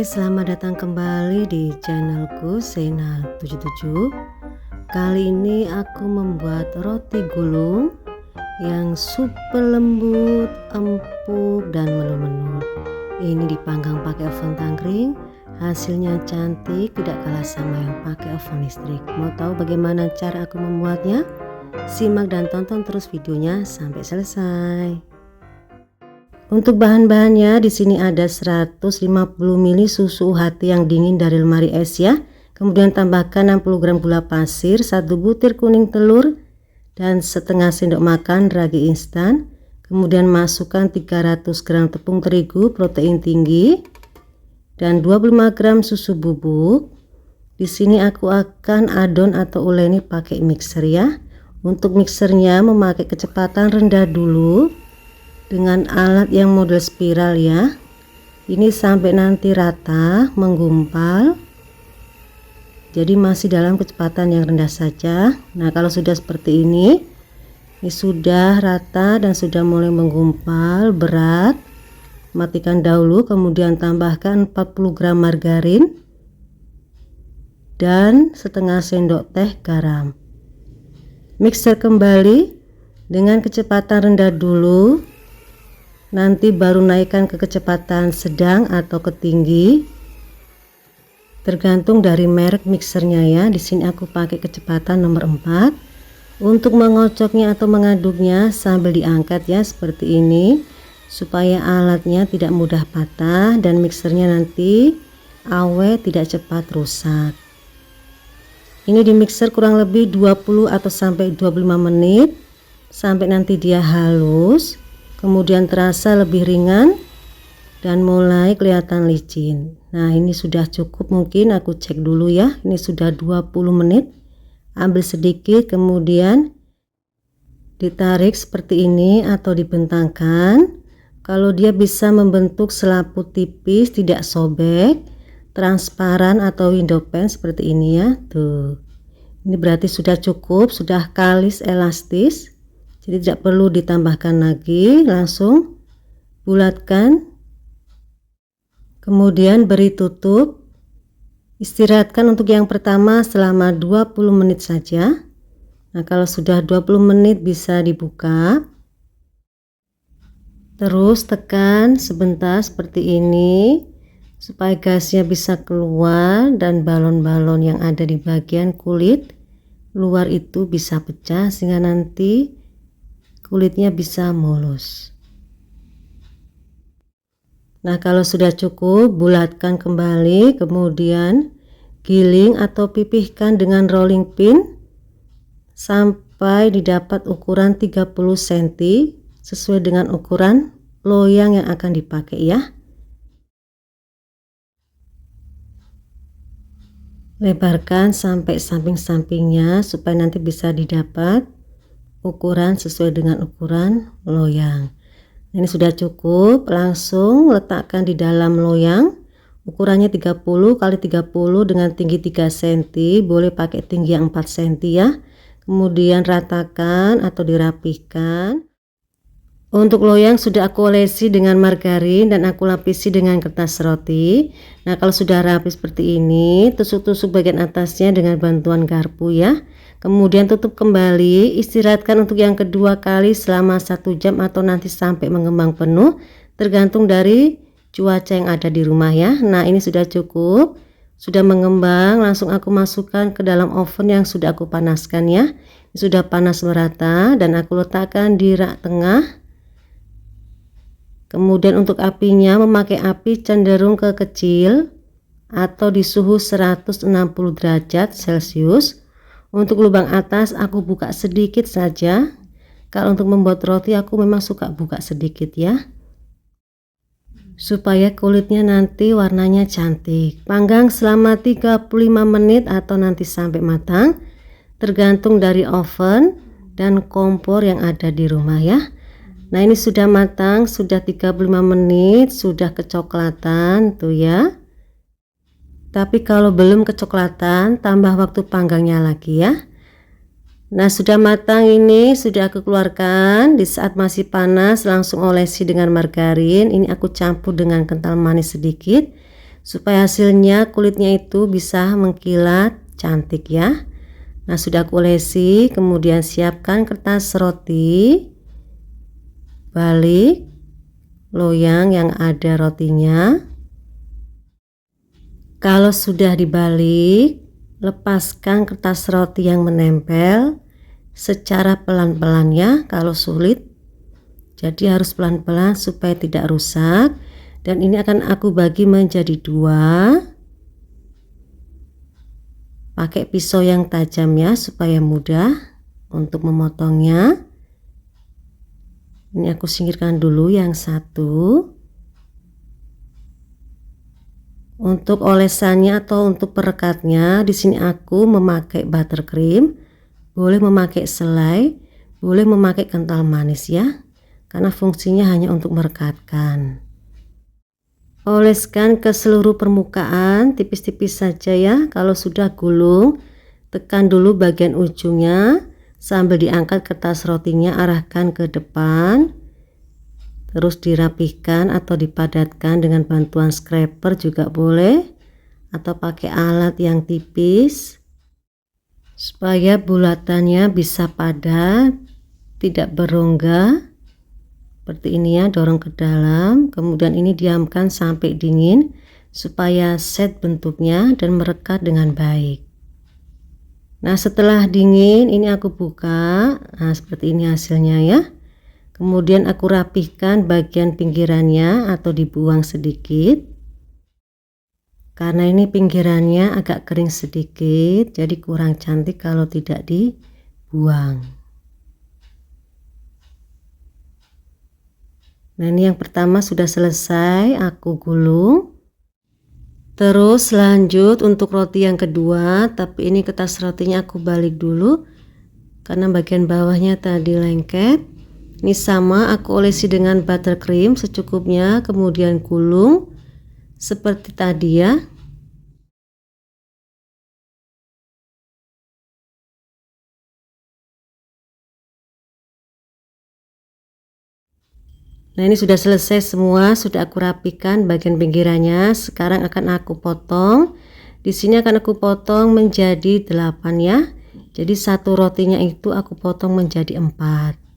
Hai, selamat datang kembali di channelku Sena77 Kali ini aku membuat roti gulung yang super lembut, empuk, dan menul-menul Ini dipanggang pakai oven tangkring. Hasilnya cantik, tidak kalah sama yang pakai oven listrik. Mau tahu bagaimana cara aku membuatnya? Simak dan tonton terus videonya sampai selesai untuk bahan-bahannya di sini ada 150 ml susu UHT yang dingin dari lemari es ya. Kemudian tambahkan 60 gram gula pasir, 1 butir kuning telur dan setengah sendok makan ragi instan. Kemudian masukkan 300 gram tepung terigu protein tinggi dan 25 gram susu bubuk. Di sini aku akan adon atau uleni pakai mixer ya. Untuk mixernya memakai kecepatan rendah dulu dengan alat yang model spiral ya. Ini sampai nanti rata menggumpal. Jadi masih dalam kecepatan yang rendah saja. Nah kalau sudah seperti ini ini sudah rata dan sudah mulai menggumpal berat. Matikan dahulu kemudian tambahkan 40 gram margarin dan setengah sendok teh garam. Mixer kembali dengan kecepatan rendah dulu nanti baru naikkan ke kecepatan sedang atau ke tinggi tergantung dari merek mixernya ya. Di sini aku pakai kecepatan nomor 4 untuk mengocoknya atau mengaduknya sambil diangkat ya seperti ini. Supaya alatnya tidak mudah patah dan mixernya nanti awet tidak cepat rusak. Ini di mixer kurang lebih 20 atau sampai 25 menit. Sampai nanti dia halus kemudian terasa lebih ringan dan mulai kelihatan licin. Nah ini sudah cukup mungkin aku cek dulu ya. Ini sudah 20 menit. Ambil sedikit kemudian ditarik seperti ini atau dibentangkan. Kalau dia bisa membentuk selaput tipis tidak sobek transparan atau window pan seperti ini ya. Tuh. Ini berarti sudah cukup sudah kalis elastis jadi tidak perlu ditambahkan lagi langsung bulatkan. Kemudian beri tutup. Istirahatkan untuk yang pertama selama 20 menit saja. Nah kalau sudah 20 menit bisa dibuka. Terus tekan sebentar seperti ini supaya gasnya bisa keluar dan balon-balon yang ada di bagian kulit luar itu bisa pecah sehingga nanti kulitnya bisa mulus. Nah, kalau sudah cukup, bulatkan kembali, kemudian giling atau pipihkan dengan rolling pin sampai didapat ukuran 30 cm sesuai dengan ukuran loyang yang akan dipakai ya. Lebarkan sampai samping-sampingnya supaya nanti bisa didapat ukuran sesuai dengan ukuran loyang. Ini sudah cukup langsung letakkan di dalam loyang. Ukurannya 30 kali 30 dengan tinggi 3 cm boleh pakai tinggi yang 4 cm ya. Kemudian ratakan atau dirapihkan untuk loyang sudah aku olesi dengan margarin dan aku lapisi dengan kertas roti. Nah kalau sudah rapi seperti ini tusuk-tusuk bagian atasnya dengan bantuan garpu ya kemudian tutup kembali istirahatkan untuk yang kedua kali selama satu jam atau nanti sampai mengembang penuh tergantung dari cuaca yang ada di rumah ya. Nah ini sudah cukup sudah mengembang langsung aku masukkan ke dalam oven yang sudah aku panaskan ya. Sudah panas merata dan aku letakkan di rak tengah. Kemudian untuk apinya memakai api cenderung ke kecil atau di suhu 160 derajat celcius untuk lubang atas aku buka sedikit saja. Kalau untuk membuat roti aku memang suka buka sedikit ya. Supaya kulitnya nanti warnanya cantik. Panggang selama 35 menit atau nanti sampai matang. Tergantung dari oven dan kompor yang ada di rumah ya. Nah ini sudah matang, sudah 35 menit, sudah kecoklatan tuh ya. Tapi kalau belum kecoklatan, tambah waktu panggangnya lagi ya. Nah, sudah matang ini sudah aku keluarkan. Di saat masih panas langsung olesi dengan margarin. Ini aku campur dengan kental manis sedikit supaya hasilnya kulitnya itu bisa mengkilat cantik ya nah sudah aku olesi kemudian siapkan kertas roti balik loyang yang ada rotinya kalau sudah dibalik lepaskan kertas roti yang menempel. Secara pelan-pelan ya kalau sulit jadi harus pelan-pelan supaya tidak rusak. Dan ini akan aku bagi menjadi dua. Pakai pisau yang tajam ya supaya mudah untuk memotongnya. Ini aku singkirkan dulu yang satu untuk olesannya atau untuk perekatnya di sini aku memakai buttercream boleh memakai selai boleh memakai kental manis ya karena fungsinya hanya untuk merekatkan. Oleskan ke seluruh permukaan tipis-tipis saja ya. Kalau sudah gulung tekan dulu bagian ujungnya sambil diangkat kertas rotinya arahkan ke depan terus dirapihkan atau dipadatkan dengan bantuan scraper juga boleh atau pakai alat yang tipis supaya bulatannya bisa padat tidak berongga. Seperti ini ya dorong ke dalam kemudian ini diamkan sampai dingin supaya set bentuknya dan merekat dengan baik. Nah setelah dingin ini aku buka. Nah seperti ini hasilnya ya Kemudian aku rapihkan bagian pinggirannya atau dibuang sedikit. Karena ini pinggirannya agak kering sedikit Jadi kurang cantik kalau tidak dibuang. Nah ini yang pertama sudah selesai aku gulung. Terus lanjut untuk roti yang kedua tapi ini kertas rotinya aku balik dulu karena bagian bawahnya tadi lengket ini sama aku olesi dengan buttercream secukupnya kemudian gulung seperti tadi ya Nah ini sudah selesai semua, sudah aku rapikan bagian pinggirannya. Sekarang akan aku potong. Di sini akan aku potong menjadi 8 ya. Jadi satu rotinya itu aku potong menjadi 4.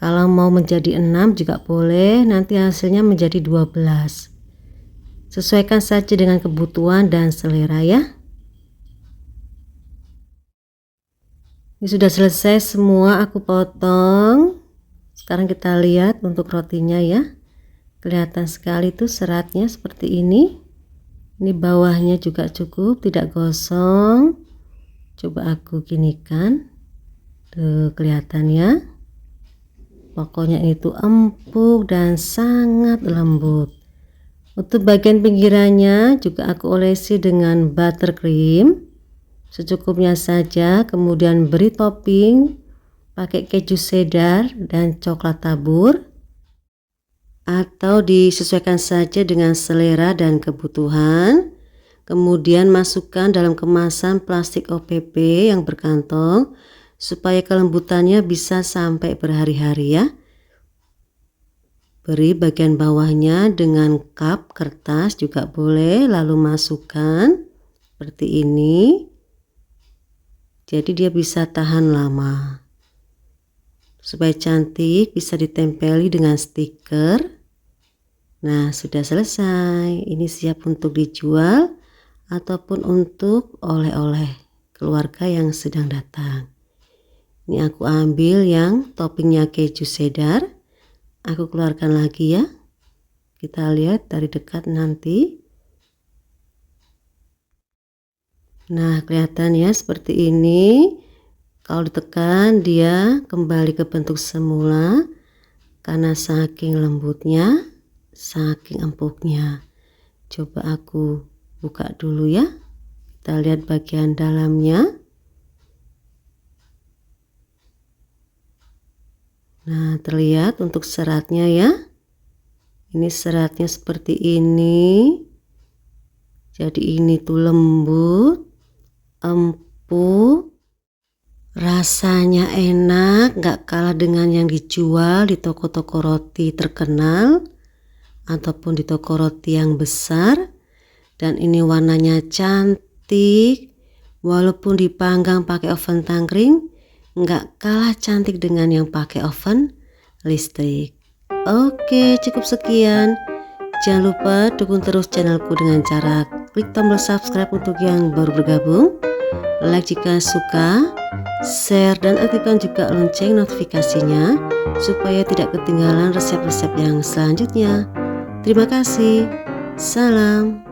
Kalau mau menjadi 6 juga boleh, nanti hasilnya menjadi 12. Sesuaikan saja dengan kebutuhan dan selera ya. Ini sudah selesai semua aku potong. Sekarang kita lihat untuk rotinya ya. Kelihatan sekali tuh seratnya seperti ini. Ini bawahnya juga cukup tidak gosong. Coba aku ginikan. Tuh kelihatannya pokoknya itu empuk dan sangat lembut. Untuk bagian pinggirannya juga aku olesi dengan buttercream. Secukupnya saja kemudian beri topping pakai keju cheddar dan coklat tabur atau disesuaikan saja dengan selera dan kebutuhan. Kemudian masukkan dalam kemasan plastik OPP yang berkantong supaya kelembutannya bisa sampai berhari-hari ya. Beri bagian bawahnya dengan cup kertas juga boleh lalu masukkan seperti ini. Jadi dia bisa tahan lama. Supaya cantik bisa ditempeli dengan stiker. Nah sudah selesai. Ini siap untuk dijual ataupun untuk oleh-oleh keluarga yang sedang datang ini aku ambil yang toppingnya keju cheddar aku keluarkan lagi ya kita lihat dari dekat nanti nah kelihatan ya seperti ini kalau ditekan dia kembali ke bentuk semula karena saking lembutnya, saking empuknya. Coba aku buka dulu ya. Kita lihat bagian dalamnya. Nah, terlihat untuk seratnya ya. Ini seratnya seperti ini. Jadi ini tuh lembut, empuk, Rasanya enak, gak kalah dengan yang dijual di toko-toko roti terkenal ataupun di toko roti yang besar. dan ini warnanya cantik walaupun dipanggang pakai oven tangkring nggak kalah cantik dengan yang pakai oven? Listrik. Oke cukup sekian. Jangan lupa dukung terus channelku dengan cara klik tombol subscribe untuk yang baru bergabung. Like jika suka share dan aktifkan juga lonceng notifikasinya supaya tidak ketinggalan resep-resep yang selanjutnya. Terima kasih. Salam